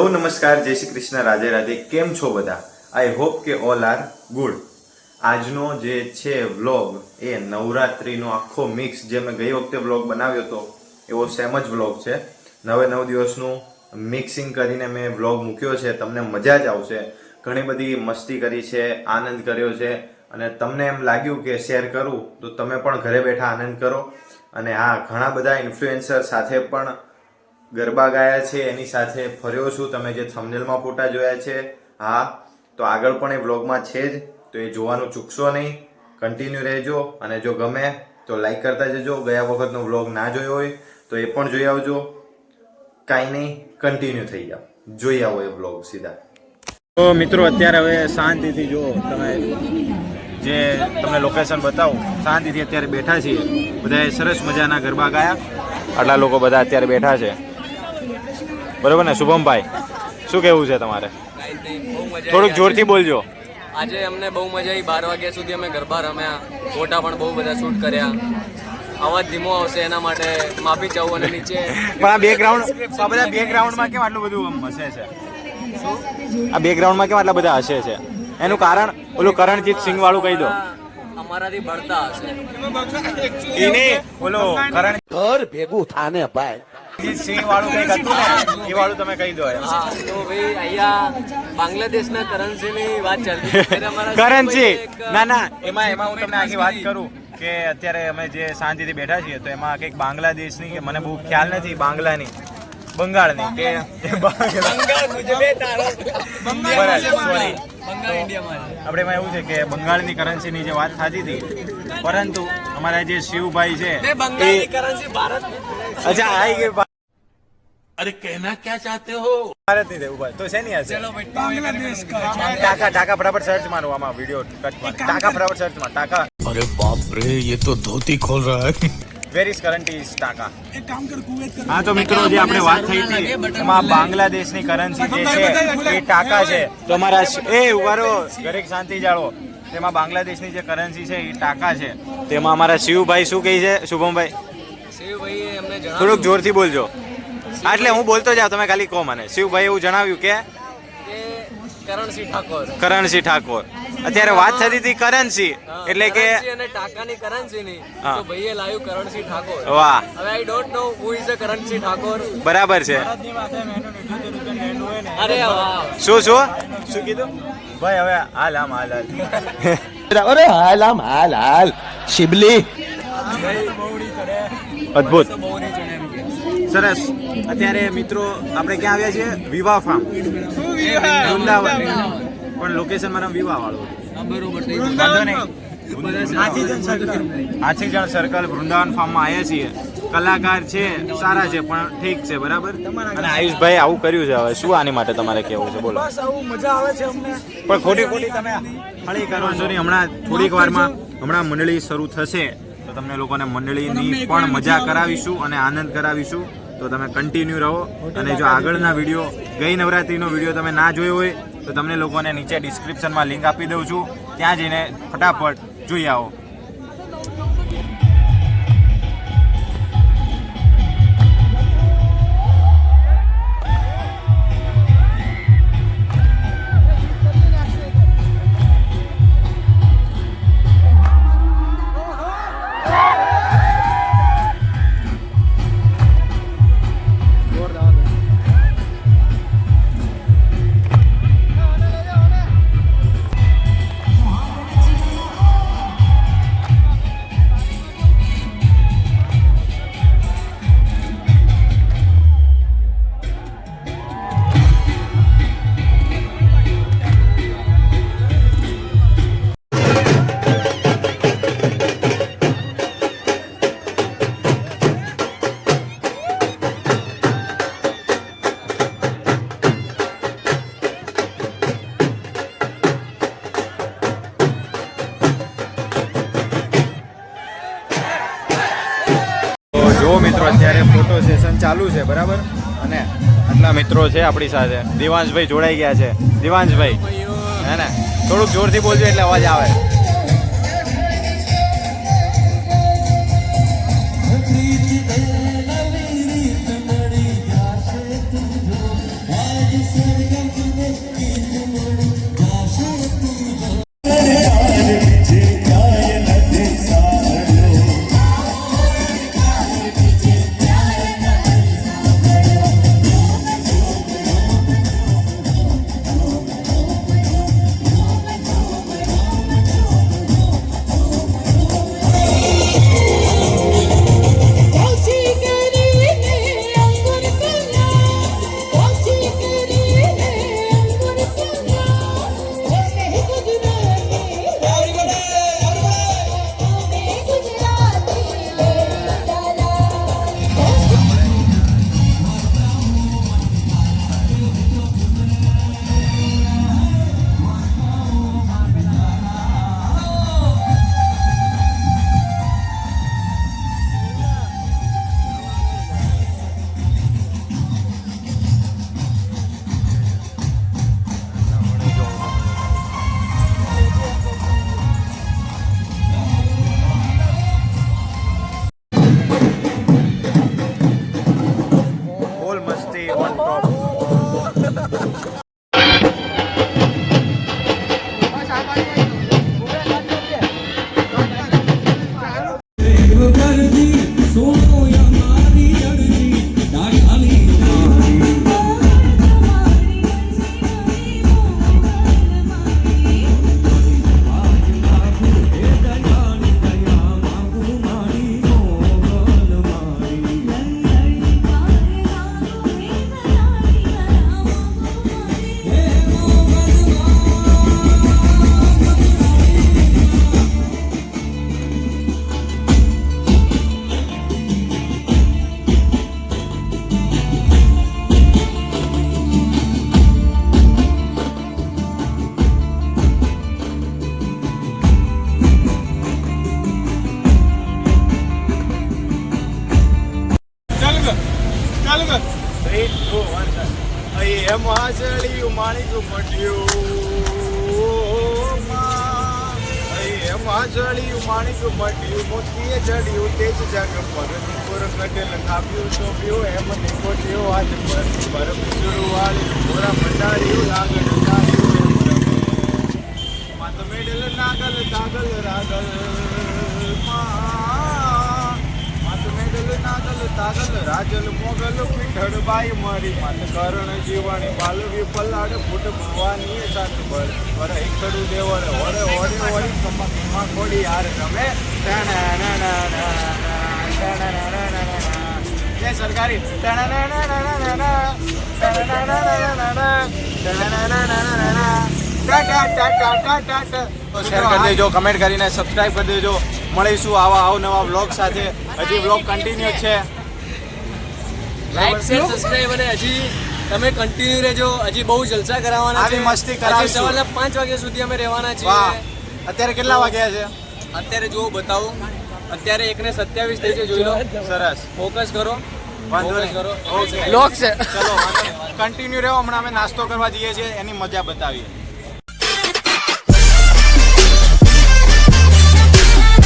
Hello, નમસ્કાર, જય શ્રી કૃષ્ણ, રાધે રાધે. કેમ છો બધા? આઈ હોપ કે ઓલ આર ગુડ આજનો જે છે વ્લોગ એ નવરાત્રીનો આખો મિક્સ જે મેં ગઈ વખતે વ્લોગ બનાવ્યો હતો, એવો સેમ જ વ્લોગ છે. નવે નવ દિવસનું મિક્સિંગ કરીને મેં વ્લોગ મૂક્યો છે. તમને મજા જ આવશે. ઘણી બધી મસ્તી કરી છે, આનંદ કર્યો છે. અને તમને એમ લાગ્યું કે શેર કરું, તો તમે પણ ઘરે બેઠા આનંદ કરો. અને હા, ઘણા બધા ઇન્ફ્લુએન્સર સાથે પણ ગરબા ગાયા છે, એની સાથે ફર્યો છું. તમે જે થંબનેલમાં ફોટા જોયા છે, હા, તો આગળ પણ એ વ્લોગમાં છે જ. તો એ જોવાનું ચૂકશો નહીં. કન્ટિન્યુ રહેજો અને જો ગમે તો લાઈક કરતા જજો. ગયા વખતનો વ્લોગ ના જોયો હોય, તો એ પણ જોઈ આવજો. કાંઈ નહીં કન્ટિન્યુ થઈ જાઓ. જોઈ આવો એ વ્લોગ સીધા. તો મિત્રો, અત્યારે હવે શાંતિથી જો તમે જે તમને લોકેશન બતાવું, શાંતિથી અત્યારે બેઠા છીએ. બધાએ સરસ મજાના ગરબા ગાયા. આટલા લોકો બધા અત્યારે બેઠા છે. બરોબર ને? શુભમભાઈ શું કેવું છે તમારે? થોડુંક જોરથી બોલજો. આજે અમને બહુ મજા આવી. બાર વાગ્યા સુધી અમે ગરબા રમ્યા. ફોટા પણ બહુ બધા શૂટ કર્યા. અવાજ ધીમો આવશે એના માટે. માફી ચાહું અને નીચે. પણ આ બેકગ્રાઉન્ડ આ બધા બેકગ્રાઉન્ડમાં કેમ આટલું બધું હશે છે? આ બેકગ્રાઉન્ડમાં કેમ આટલા બધા હસે છે? એનું કારણ ઓલું કરણજીત સિંહ વાળું કહી દો. અમારાથી બળતા હશે એને બોલો કરણ ઘર ભેગું થાને ભાઈ સિંહ વાળું કંઈક હતું ને એ વાળું તમે કહી દો હા તો ભાઈ અહીંયા બાંગ્લાદેશના કરન્સીની વાત ચાલતી હતી. ત્યારે અમારા કરન્સી ના ના એમાં એમાં હું તમને આખી વાત કરું કે અત્યારે અમે જે શાંતિથી બેઠા છીએ તો એમાં કંઈક બાંગ્લાદેશની કે મને બહુ ખ્યાલ નથી બાંગ્લાની બંગાળની કે બંગાળ છે. આપણે એમાં એવું છે કે બંગાળની કરન્સીની જે વાત થતી હતી પરંતુ અમારા જે શિવભાઈ છે અચ્છા આવી અરે કહેના ક્યાં ચાહતે હો? ભારતની ઊભા તો શેની હશે ટાકા ટાકા બરાબર સર્ચ મારો આમાં વિડિયો કટ ટાકા બરાબર સર્ચ માર ટાકા. અરે બાપ રે યે તો ધોતી ખોલ રહા હે. વેર ઇઝ કરંટ ઇઝ ટાકા હા તો મિત્રો જે આપણે વાત થઈ હતી એમાં બાંગ્લાદેશની કરન્સી જે છે એ ટાકા છે. તો અમારા એ ઉભારો દરેક શાંતિ જાળવો. તેમાં બાંગ્લાદેશની જે કરન્સી છે એ ટાકા છે. તેમાં અમારા શિવભાઈ શું કહે છે? શુભમભાઈ? શિવભાઈએ અમને થોડુંક જોરથી બોલજો. હા, એટલે હું બોલતો જાઉં તમે ખાલી કહો મને. શિવભાઈ એવું જણાવ્યું કે? કે કરણસિંહ ઠાકોર. કરણસિંહ ઠાકોર. અત્યારે વાત થતી હતી કરન્સી. એટલે કે અને ટાકાની કરન્સીની. હા. તો ભાઈએ લાવ્યું કરન્સી ઠાકોર. વાહ. હવે I don't know who is a currency Thakor. બરાબર છે. અરે વાહ. શું શું? શું કીધું? ભાઈ હવે હાલ આમ હાલ હાલ. અરે હાલ આમ હાલ હાલ. શિબલી. અદ્ભુત. સરસ. અત્યારે મિત્રો આપણે ક્યાં આવ્યા છીએ? વિવાહ ફાર્મ વૃંદાવન. પણ લોકેશન મારા વિવાહ વાળું હતું. બરોબર વાંધો નહીં. હાથીજણ સર્કલ વૃંદાવન ફાર્મમાં આવ્યા છીએ. કલાકાર છે સારા છે પણ ઠીક છે બરાબર? અને આયુષભાઈ આવું કર્યું છે હવે. શું આની માટે તમારે કેવું છે? બોલો. પણ ખોટી ખોટી તમે હળી કરો છો નહીં. હમણાં થોડીક વારમાં હમણાં મંડળી શરૂ થશે. તો તમને લોકોને મંડળીની પણ મજા કરાવીશું અને આનંદ કરાવીશું. તો તમે કન્ટિન્યુ રહો. અને જો આગળના વીડિયો ગઈ નવરાત્રીનો વીડિયો તમે ના જોયો હોય તો તમને લોકોને નીચે ડિસ્ક્રિપ્શનમાં લિંક આપી દઉં છું. ત્યાં જઈને ફટાફટ જોઈ આવો. મિત્રો, અત્યારે ફોટો સેશન ચાલુ છે, બરાબર? અને આટલા મિત્રો છે આપણી સાથે. દિવાંશભાઈ જોડાઈ ગયા છે. દિવાંશભાઈ, હે ને? થોડુંક જોરથી બોલજો એટલે અવાજ આવે. માણિક મટ્યું. એમાં જડ્યું માણિક મટ્યું મોતીએ જડ્યું તે જ જાગ પર. ઉપર કટેલ કાપ્યું સોંપ્યું એમ નીકોટ્યો હાથ પર. પર પીસરું વાળ્યું મોરા મંડાળ્યું આગળ રાજલ મોગલ પીઠળ બાઈ મારી માત કરણ જીવાણી બાલવી ફૂટ ભવાની સાત પર પર એકડું દેવળ કમા કમા હાર રમે. સરકારી. શેર કરી દેજો કમેન્ટ કરીને સબસ્ક્રાઇબ કરી દેજો. મળીશું આવા અવનવા વ્લોગ સાથે. હજી વ્લોગ કન્ટિન્યુ છે. લાઈક શેર સબસ્ક્રાઇબ અને હજી તમે કન્ટિન્યુ રહેજો. હજી બહુ જલસા કરાવવાના છે. મસ્તી કરાવશું. હજી સવારના પાંચ વાગ્યા સુધી અમે રહેવાના છીએ. અત્યારે કેટલા વાગ્યા છે? અત્યારે જો બતાવું. અત્યારે એકને સત્યાવીસ થઈ છે જોઈ લો. સરસ. ફોકસ કરો. વાંધો નહીં. કરો. લોક છે. ચલો કન્ટિન્યુ રહેવો હમણાં અમે નાસ્તો કરવા જઈએ છીએ. એની મજા બતાવીએ.